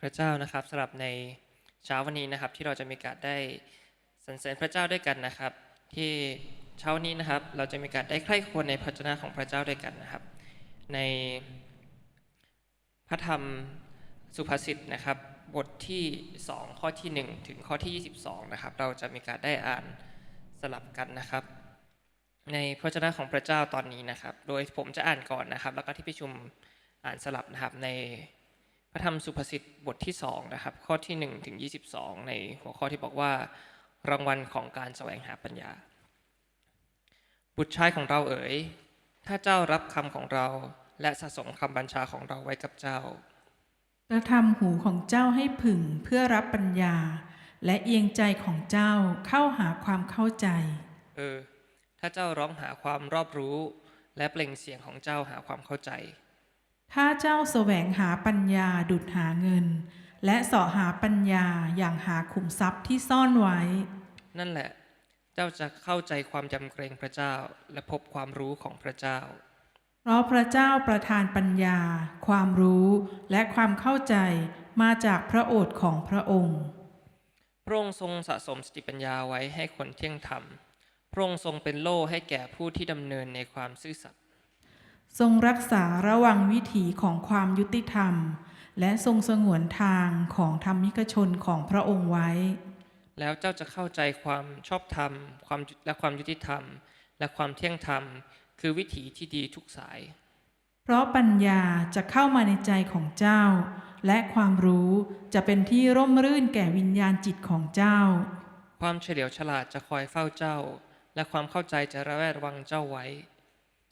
พระเจ้านะครับสำหรับในเช้าวันนี้นะครับ ที่เราจะมีการได้สรรเสริญพระเจ้าด้วยกันนะครับ ที่เช้านี้นะครับ เราจะมีการได้ใคร่ควญในพระวจนะของพระเจ้าด้วยกันนะครับ ในพระธรรมสุภาษิตนะครับ บทที่ 2 ข้อที่ 1 ถึงข้อที่ 22 นะครับ เราจะมีการได้อ่านสลับกันนะครับ ในพระวจนะของพระเจ้าตอนนี้นะครับ โดยผมจะอ่านก่อนนะครับ แล้วก็ที่ประชุมอ่านสลับนะครับใน พระธรรมสุภาษิตบทที่2นะครับ ข้อที่1ถึง22 ในหัวข้อที่บอกว่า รางวัลของการแสวงหาปัญญา บุตรชายของเราเอ๋ย ถ้าเจ้ารับคำของเราและสะสมคำบัญชาของเราไว้กับเจ้ากระทำหูของเจ้าให้ผึ่งเพื่อรับปัญญา และเอียงใจของเจ้าเข้าหาความเข้าใจ เออ ถ้าเจ้าร้องหาความรอบรู้ และเปล่งเสียงของเจ้าหาความเข้าใจ ถ้าเจ้าแสวงหาปัญญาดุดหาเงิน และเสาะหาปัญญาอย่างหาขุมทรัพย์ที่ซ่อนไว้ นั่นแหละ เจ้าจะเข้าใจความยำเกรงพระเจ้าและพบความรู้ของพระเจ้า เพราะพระเจ้าประทานปัญญา ความรู้และความเข้าใจมาจากพระโอษฐ์ของพระองค์ พระองค์ทรงสะสมสติปัญญาไว้ให้คนเที่ยงธรรม พระองค์ทรงเป็นโล่ให้แก่ผู้ที่ดำเนินในความซื่อสัตย์ ทรงรักษาระวังวิถีของความยุติธรรม และทรงสงวนทางของธรรมิกชนของพระองค์ไว้ แล้วเจ้าจะเข้าใจความชอบธรรมความและความยุติธรรม และความเที่ยงธรรม คือวิถีที่ดีทุกสาย เพราะปัญญาจะเข้ามาในใจของเจ้า และความรู้จะเป็นที่ร่มรื่นแก่วิญญาณจิตของเจ้า ความเฉลียวฉลาดจะคอยเฝ้าเจ้า และความเข้าใจจะระแวดระวังเจ้าไว้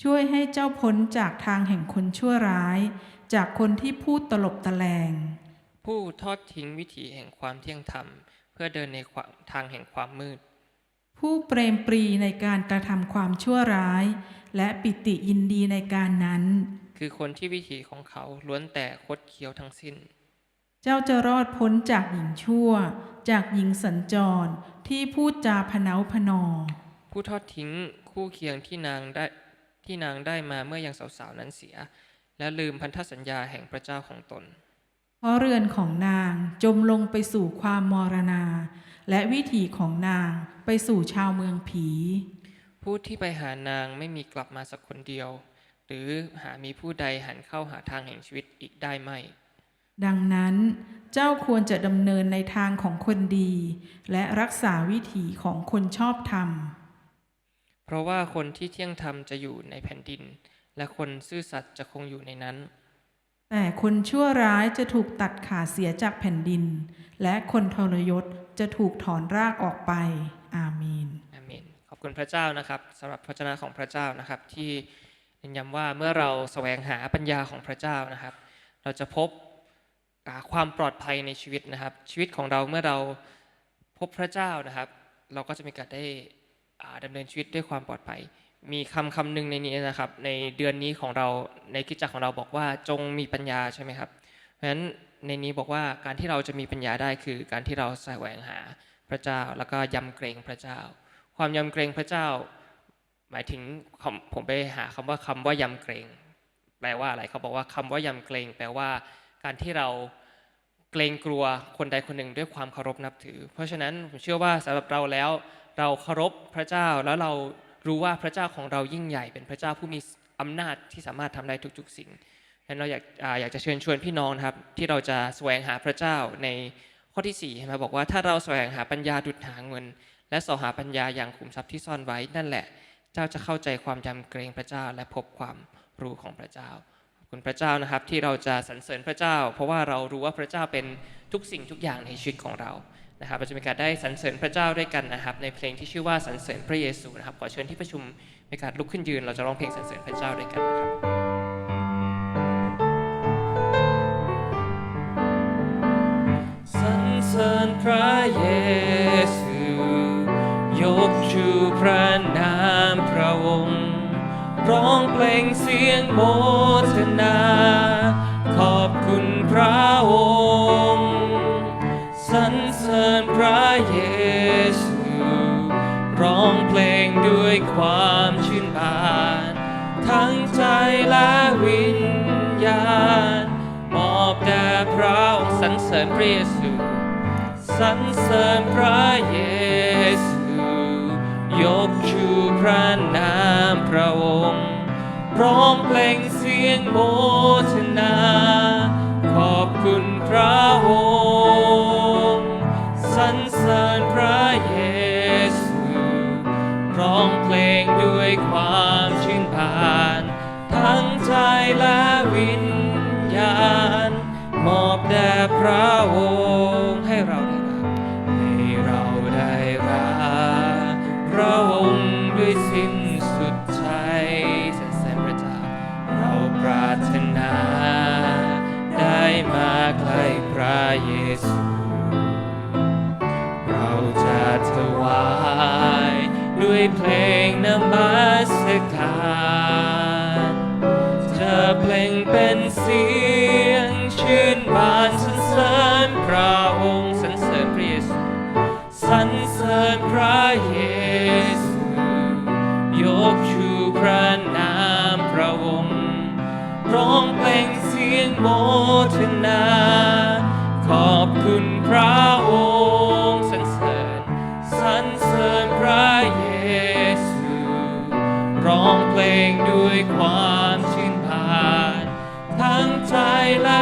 ช่วยให้เจ้าพ้นจากทางแห่งคนชั่วร้าย จากคนที่พูดตลบตะแลง ผู้ทอดทิ้งวิถีแห่งความเที่ยงธรรม เพื่อเดินในความทางแห่งความมืด ผู้เปรมปรีในการกระทำความชั่วร้าย และปิติยินดีในการนั้น คือคนที่วิถีของเขาล้วนแต่คดเคี้ยวทั้งสิ้น เจ้าจะรอดพ้นจากหญิงชั่ว จากหญิงสัญจรที่พูดจาพะเนาพะนอ ผู้ทอดทิ้งคู่เคียงที่นางได้ ที่นางได้มาเมื่อยังสาวๆนั้นเสีย และลืมพันธสัญญาแห่งพระเจ้าของตน เพราะเรือนของนางจมลงไปสู่ความมรณา และวิถีของนางไปสู่ชาวเมืองผี ผู้ที่ไปหานางไม่มีกลับมาสักคนเดียว หรือหามีผู้ใดหันเข้าหาทางแห่งชีวิตอีกได้ไม่ ดังนั้นเจ้าควรจะดำเนินในทางของคนดี และรักษาวิถีของคนชอบธรรม เพราะว่าคนที่เที่ยงธรรมจะอยู่ในแผ่นดิน และคนซื่อสัตย์จะคงอยู่ในนั้น แต่คนชั่วร้ายจะถูกตัดขาเสียจากแผ่นดิน และคนทรยศจะถูกถอนรากออกไป อาเมนอาเมนขอบคุณพระเจ้านะครับสำหรับพระเจ้าของพระเจ้านะครับ ที่เน้นย้ำว่าเมื่อเราแสวงหาปัญญาของพระเจ้านะครับ เราจะพบอ่าความปลอดภัยในชีวิตนะครับ ชีวิตของเราเมื่อเราพบพระเจ้านะครับ เราก็จะมีการได้ อ่าดำเนินชีวิตด้วยความปลอดภัย มีคำคำหนึ่งในนี้นะครับ ในเดือนนี้ของเราในกิจจักรของเราบอกว่าจงมีปัญญาใช่ไหมครับ เพราะฉะนั้นในนี้บอกว่าการที่เราจะมีปัญญาได้คือ การที่เราแสวงหาพระเจ้าแล้วก็ยำเกรงพระเจ้า ความยำเกรงพระเจ้า หมายถึงผมไปหาคำว่าคำว่ายำเกรง แปลว่าอะไรเขาบอกว่าคำว่ายำเกรง แปลว่า การที่เราเกรงกลัวคนใดคนหนึ่งด้วยความเคารพนับถือ เพราะฉะนั้นผมเชื่อว่าสำหรับเราแล้ว เราเคารพพระเจ้าแล้วเรารู้ว่าพระเจ้าของเรายิ่งใหญ่ เป็นพระเจ้าผู้มีอำนาจที่สามารถทำได้ทุกๆสิ่งฉะนั้นเราอยากอยากจะเชิญชวนพี่น้องนะครับ ที่เราจะแสวงหาพระเจ้าในข้อที่4ใช่ไหมบอกว่าถ้าเราแสวงหาปัญญาดุจหาเงิน และสวงหาปัญญาอย่างขุมทรัพย์ที่ซ่อนไว้นั่นแหละ เจ้าจะเข้าใจความยำเกรงพระเจ้าและพบความรู้ของพระเจ้าขอบคุณพระเจ้านะครับที่เราจะสรรเสริญพระเจ้า เพราะว่าเรารู้ว่าพระเจ้าเป็นทุกสิ่งทุกอย่างในชีวิตของเรา นะครับเราจะมีการได้สรรเสริญพระเจ้าด้วยกันนะครับ ในเพลงที่ชื่อว่าสรรเสริญพระเยซูนะครับขอเชิญที่ประชุมมีการลุกขึ้นยืน เราจะร้องเพลงสรรเสริญพระเจ้าด้วยกันนะครับสรรเสริญพระเยซู ยกชูพระนามพระองค์ ร้องเพลงเสียงโมทนา ขอบคุณพระองค์ เยซูร้องเพลงด้วยความชื่นบาน ทั้งใจและวิญญาณ มอบแด่พระองค์สรรเสริญพระเยซูสรรเสริญพระเยซู ยกชูพระนามพระองค์ร้องเพลงเสียงโมท ระองค์ให้เราได้รักให้เราได้รักพระองค์ด้วยสิ้นสุดใจสรรเสริญพระเจ้าเราปรารถนา ได้มาใกล้พระเยซู เราจะถวายด้วยเพลงนมัส งโมทนา ขอบคุณพระองค์สรรเสริญสรรเสริญพระเยซูร้องเพลงด้วยความชื่นบานทั้งใจและ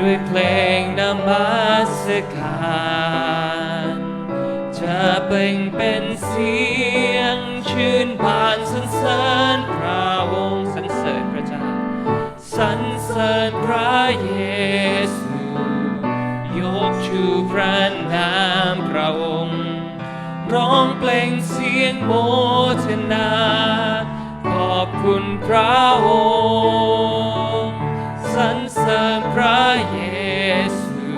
ด้วยเพลงนมัสการจะเปล่งเป็นเสียงชื่นบานสรรเสริญพระองค์สรรเสริญพระเจ้าสรรเสริญพระเยซู ยกชูพระนามพระองค์ ร้องเพลงเสียงโมทนา ขอบคุณพระองค์ ริญพระเยซู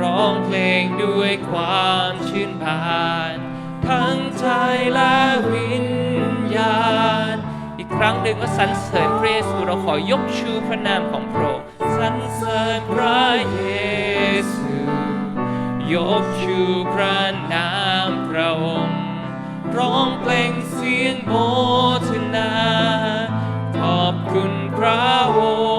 ร้องเพลงด้วยความชื่นบาน ทั้งใจและวิญญาณ อีกครั้งหนึ่งก็สรรเสริญพระเยซูเราขอยกชูพระนามของพระองค์สรรเสริญพระเยซู ยกชูพระนามพระองค์ร้องเพลงเสียงโมทนา ขอบคุณพระอง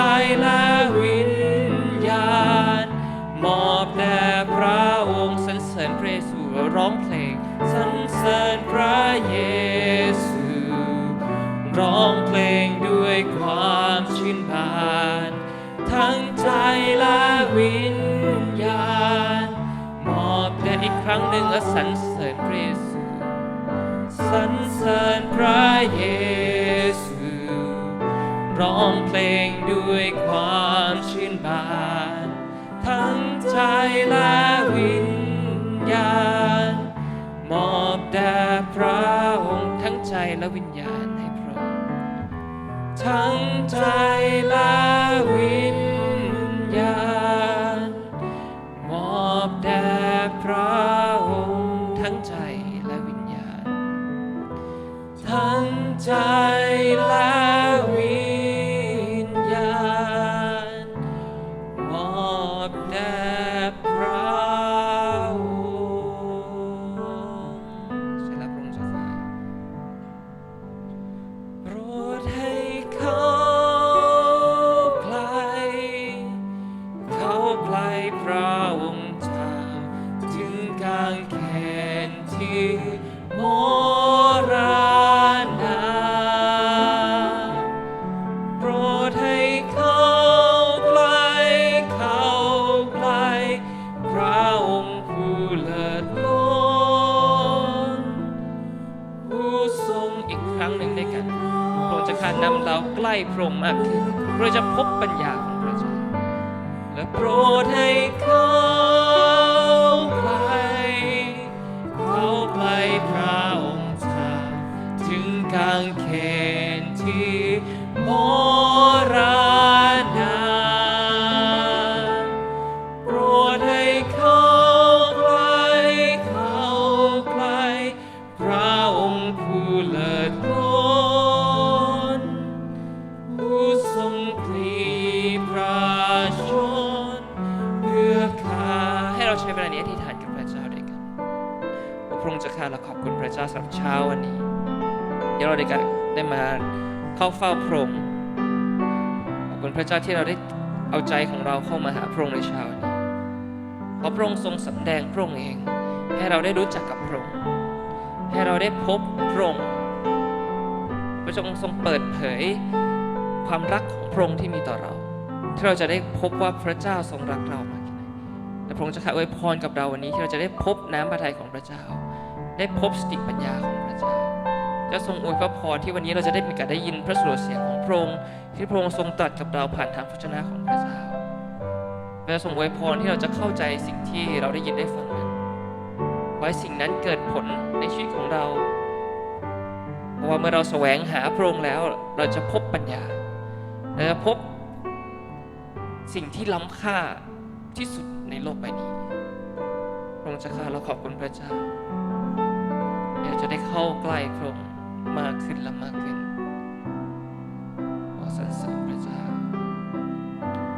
ใจและวิญญาณ มอบแด่พระองค์สรรเสริญพระเยซูร้องเพลงสรรเสริญพระเยซู ร้องเพลงด้วยความชื่นบาน ทั้งใจและวิญญาณ มอบแด่อีกครั้งหนึ่งและสรรเสริญพระเยซูสรรเสริญพระเยซู ร้องเพลงด้วยความชื่นบาน ทั้งใจและวิญญาณ มอบแด่พระองค์ทั้งใจและวิญญาณให้พระองค์ทั้งใจและวิญญาณ มอบแด่พระองค์ทั้งใจและวิญญาณ ทั้งใจและ นำเราใกล้พระองค์มากขึ้น เราจะพบปัญญาของพระเจ้าและโปรดให้เขา ใช้เวลานี้อธิษฐานกับพระเจ้าด้วยกันโอ้พระองค์จะข้าเราขอบคุณพระเจ้าสำหรับเช้าวันนี้เดี๋ยวเราได้กันได้มาเข้าเฝ้าพระองค์ขอบคุณพระเจ้าที่เราได้เอาใจของเราเข้ามาหาพระองค์ในเช้านี้ขอพระองค์ทรงสำแดงพระองค์เอง ให้เราได้รู้จักกับพระองค์ให้เราได้พบพระองค์พระองค์ทรงเปิดเผยความรักของพระองค์ที่มีต่อเรา ที่เราจะได้พบว่าพระเจ้าทรงรักเรา และพระองค์จะขอวยพรกับเราวันนี้ที่เราจะได้พบน้ำพระทัยของพระเจ้า ได้พบสติปัญญาของพระเจ้าจะทรงอวยพระพรที่วันนี้เราจะได้มีกาสได้ยินพระสุรเสียงของพระองค์ที่พระองค์ทรงตรัสกับเราผ่านทางพระชนะของพระเจ้าพระทรงอวยพรที่เราจะเข้าใจสิ่งที่เราได้ยินได้ฟังนั้นขอให้สิ่งนั้นเกิดผลในชีวิตของเราเพราะว่าเมื่อเราแสวงหาพระองค์แล้ว เราจะพบปัญญาเราจะพบสิ่งที่ล้ำค่าที่สุด ในโลกใบนี้พระองค์จะข้าเราขอบคุณพระเจ้าอยากจะได้เข้าใกล้พระองค์มากขึ้นและมากขึ้นขอสรรเสริญพระเจ้า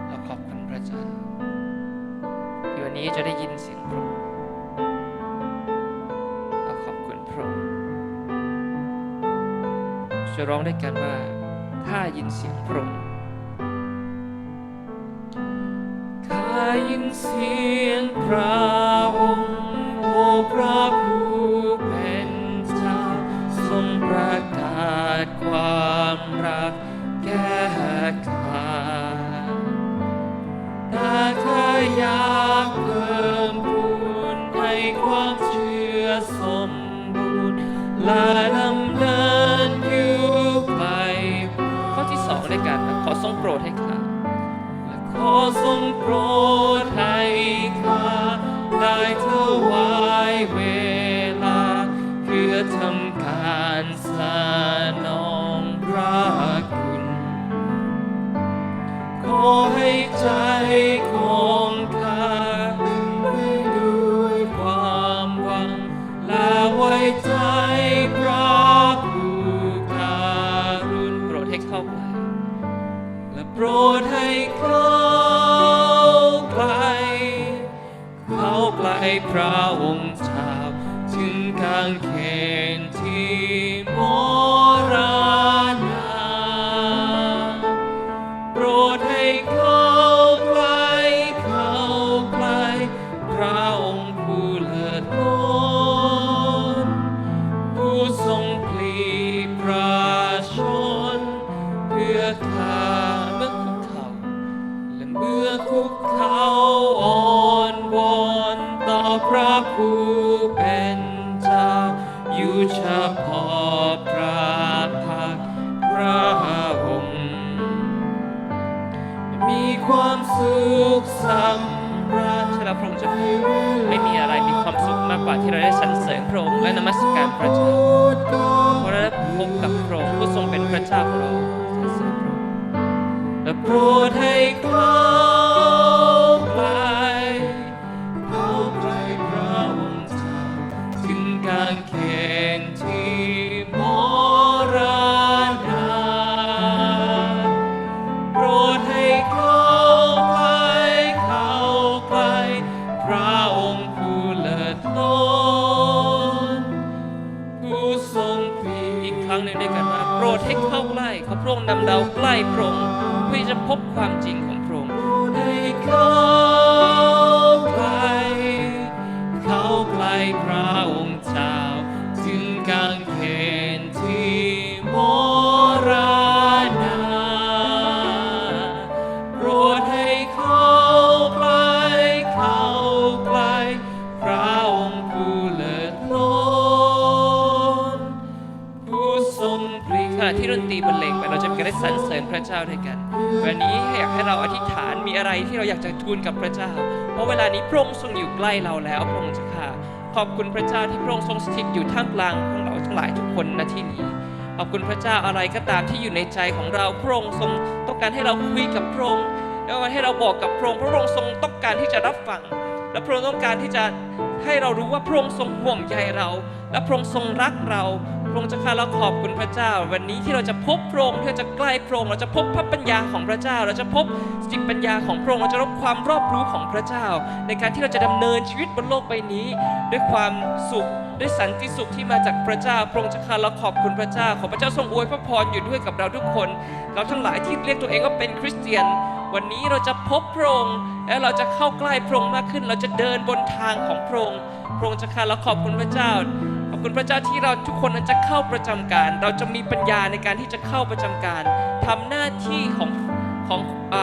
เราขอบคุณพระเจ้าที่วันนี้จะได้ยินเสียงพระองค์เราขอบคุณพระองค์จะร้องด้วยกันว่าข้ายินเสียงพระองค์ ยินเสียงพระองค์โอพระผู้เป็นเจ้าทรงประกาศความรักแก่ข้าถ้าเธออยากเพิ่มพูนให้ความเชื่อสมบูรณ์และดำเนินอยู่ไป ข้อที่สองด้วยกันนะขอทรงโปรดให้ข้า ขอทรงโปรดให้ข้าได้ถวายเวลา เพื่อทำการสนองพระคุณ ขอให้ใจ โปรดให้ความ พบความจริงของพระองค์ให้เข้าใกล้เข้าใกล้พระองค์เจ้าถึงกางเขนที่มรณาโปรดให้เข้าใกล้เข้าใกล้พระองค์ผู้เลิศล้นผู้ทรงพลีขณะที่ดนตรีบรรเลงไปเราจะมีการได้สรรเสริญพระเจ้าด้วยกัน อะไรที่เราอยากจะทูลกับพระเจ้า เพราะเวลานี้พระองค์ทรงอยู่ใกล้เราแล้วพระองค์เจะค่ะขอบคุณพระเจ้าที่พระองค์ทรงสถิตอยู่ท่ามกลางของเราทั้งหลายทุกคนณที่นี้ขอบคุณพระเจ้าอะไรก็ตามที่อยู่ในใจของเราพระองค์ทรงต้องการให้เราคุยกับพระองค์แล้วให้เราบอกกับพระองค์พระองค์ทรงต้องการที่จะรับฟัง และพระองค์ต้องการที่จะให้เรารู้ว่าพระองค์ทรงห่วงใยเรา และพระองค์ทรงรักเรา พระองค์เจะข้าเราขอบคุณพระเจ้า วันนี้ที่เราจะพบพระองค์ที่เราจะใกล้พระองค์เราจะพบพระปัญญาของพระเจ้า เราจะพบจิตปัญญาของพระองค์เราจะรับความรอบรู้ของพระเจ้า ในการที่เราจะดำเนินชีวิตบนโลกใบนี้ ด้วยความสุขด้วยสันติสุขที่มาจากพระเจ้าพระองค์เจะข้าเราขอบคุณพระเจ้า ขอพระเจ้าทรงอวยพระพรอยู่ด้วยกับเราทุกคน เราทั้งหลายที่เรียกตัวเองว่าเป็นคริสเตียนวันนี้เราจะพบพระองค์และเราจะเข้าใกล้พระองค์มากขึ้น เราจะเดินบนทางของพระองค์พระองค์เจะข้าเราขอบคุณพระเจ้า ขอบคุณพระเจ้าที่เราทุกคนนั้นจะเข้าประจำการ เราจะมีปัญญาในการที่จะเข้าประจำการทำหน้าที่ของของอ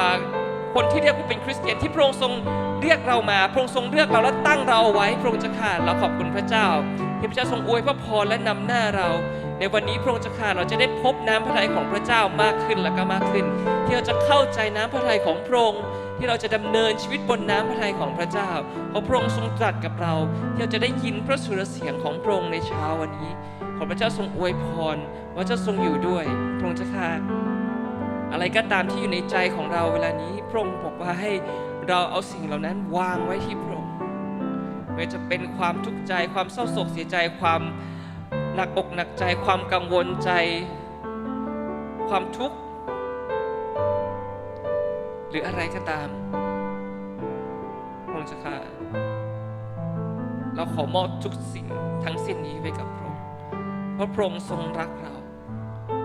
คนที่เรียกว่าเป็นคริสเตียนที่พระองค์ทรงเรียกเรามา พระองค์ทรงเลือกเราและตั้งเราเอาไว้พระองค์จะข้าเราขอบคุณพระเจ้าที่พระเจ้าทรงอวยพระพรและนำหน้าเรา ในวันนี้พระองค์จะข้าเราจะได้พบน้ำพระทัยของพระเจ้ามากขึ้นและก็มากขึ้น ที่เราจะเข้าใจน้ำพระทัยของพระองค์ ที่เราจะดำเนินชีวิตบนน้ำพระทัยของพระเจ้าเพราะพระองค์ทรงตรัสกับเราที่เราจะได้ยินพระสุรเสียงของพระองค์ในเช้าวันนี้ ขอพระเจ้าทรงอวยพรว่าเจ้าทรงอยู่ด้วยพระองค์เจ้าข้าอะไรก็ตามที่อยู่ในใจของเราเวลานี้พระองค์บอกว่าให้เราเอาสิ่งเหล่านั้นวางไว้ที่พระองค์ไม่ว่าจะเป็นความทุกข์ใจความเศร้าโศกเสียใจความหนักอกหนักใจความกังวลใจ ความทุกข์ หรืออะไรก็ตามพระองค์เจ้าข้าเราขอมอบทุกสิ่งทั้งสิ้นนี้ไว้กับพระองค์เพราะพระองค์ทรงรักเรา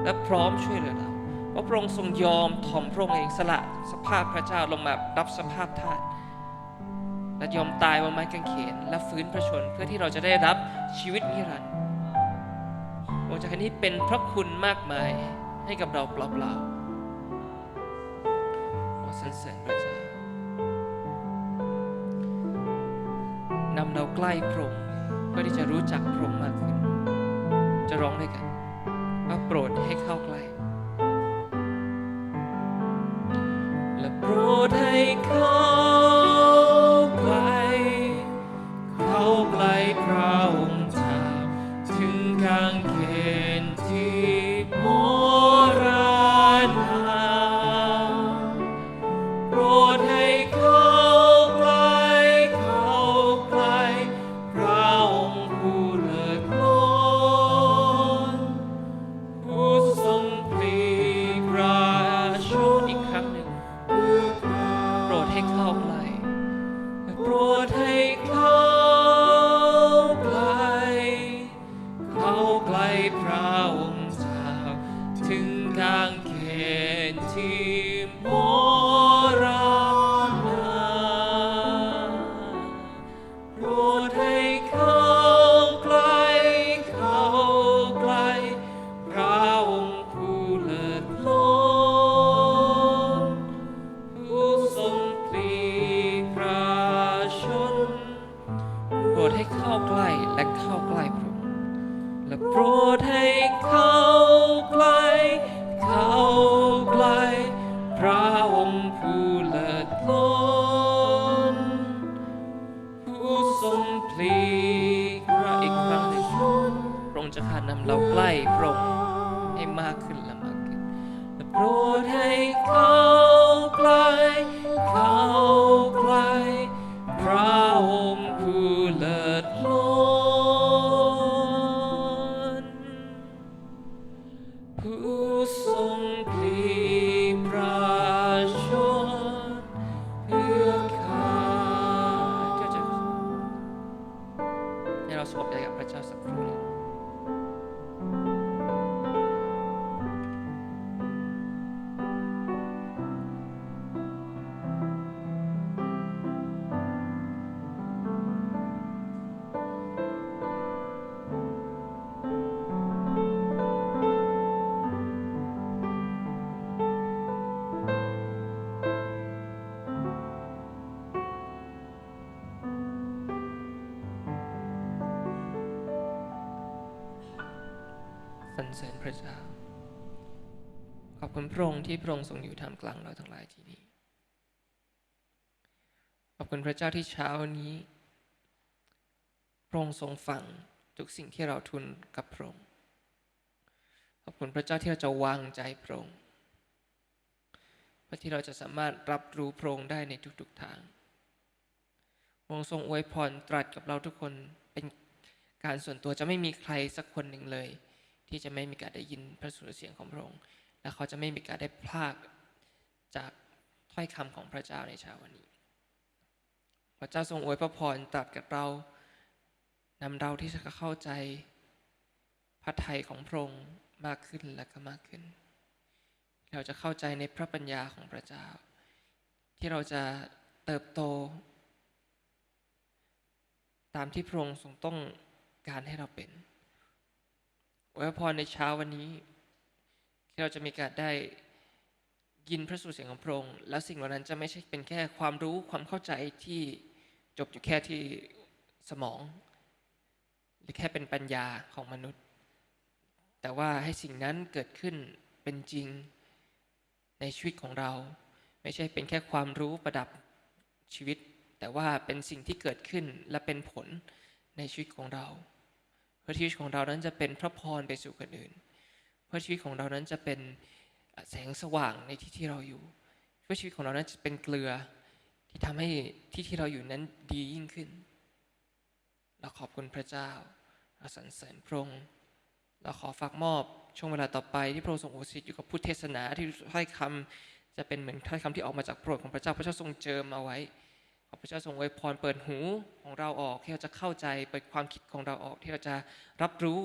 และพร้อมช่วยเหลือเราเพราะพระองค์ทรงยอมถ่อมพระองค์เองสละสภาพพระเจ้าลงมารับสภาพทาสและยอมตายบนไม้กางเขนและฟื้นพระชนเพื่อที่เราจะได้รับชีวิตนิรันดร์องค์จะนี้เป็นพระคุณมากมายให้กับเราเปล่าๆ สรรเสริญพระเจ้านำเราใกล้พระองค์เพื่อที่จะรู้จักพระองค์มากขึ้น จะร้องด้วยกันว่าโปรดให้เข้าใกล้และโปรด พระองค์ ผู้ทรงพลีพระอีกครั้งหนึ่งพระองค์จะขานำเราใกล้พระองค์ให้มากขึ้นและมากขึ้นและโปรดให้เขาใกล้ พระเจ้า ขอบคุณพระองค์ที่พระองค์ทรงอยู่ท่ามกลางเราทั้งหลายที่นี่ขอบคุณพระเจ้าที่เช้านี้พระองค์ทรงฟังทุกสิ่งที่เราทูลกับพระองค์ ขอบคุณพระเจ้าที่เราจะวางใจพระองค์เพื่อที่เราจะสามารถรับรู้พระองค์ได้ในทุกๆทางพระองค์ทรงอวยพรตรัสกับเราทุกคนเป็นการส่วนตัวจะไม่มีใครสักคนหนึ่งเลย ที่จะไม่มีการได้ยินพระสุรเสียงของพระองค์ และเขาจะไม่มีการได้พลากจากถ้อยคำของพระเจ้าในเช้าวันนี้ พระเจ้าทรงอวยพระพรตรัสกับเรานำเราที่จะเข้าใจพระทัยของพระองค์มากขึ้นและก็มากขึ้น เราจะเข้าใจในพระปัญญาของพระเจ้า ที่เราจะเติบโต ตามที่พระองค์ทรงต้องการให้เราเป็น วยพรในเช้าวันนี้ ที่เราจะมีการได้ยินพระสุรเสียงของพระองค์และสิ่งเหล่านั้นจะไม่ใช่เป็นแค่ความรู้ความเข้าใจที่จบอยู่แค่ที่สมอง หรือแค่เป็นปัญญาของมนุษย์ แต่ว่าให้สิ่งนั้นเกิดขึ้นเป็นจริงในชีวิตของเรา ไม่ใช่เป็นแค่ความรู้ประดับชีวิต แต่ว่าเป็นสิ่งที่เกิดขึ้นและเป็นผลในชีวิตของเรา เพื่อชีวิตของเรานั้นจะเป็นพระพรไปสู่คนอื่น เพื่อชีวิตของเรานั้นจะเป็นแสงสว่างในที่ที่เราอยู่เพื่อชีวิตของเรานั้นจะเป็นเกลือที่ทำให้ที่ที่เราอยู่นั้นดียิ่งขึ้น เราขอบคุณพระเจ้าเราสรรเสริญพระองค์เราขอฝากมอบช่วงเวลาต่อไปที่พระองค์ทรงโอสิตอยู่กับผู้เทศนาที่ถ้อยคำจะเป็นเหมือนถ้อยคำที่ออกมาจากโปรดของพระเจ้าพระเจ้าทรงเจิมเอาไว้ ขอพระเจ้าทรงอวพรเปิดหูของเราออกที่เราจะเข้าใจเปิดความคิดของเราออกที่เราจะรับรู้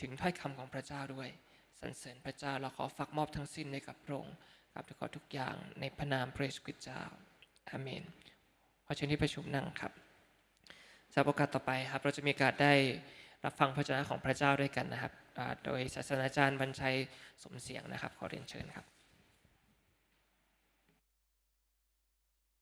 ถึงถ้อยคำของพระเจ้าด้วยสรรเสริญพระเจ้าเราขอฝากมอบทั้งสิ้นในกับพระองค์กับขอทุกอย่างในพระนามพระเยซูคริสต์เจ้าอาเมนขอเชิญที่ประชุมนั่งครับสำหรับโอกาสต่อไปครับ เราจะมีโอกาสได้รับฟังพระเจ้าของพระเจ้าด้วยกันนะครับโดยศาสนาจารย์บรรชัยสมเสียงนะครับ ขอเรียนเชิญครับ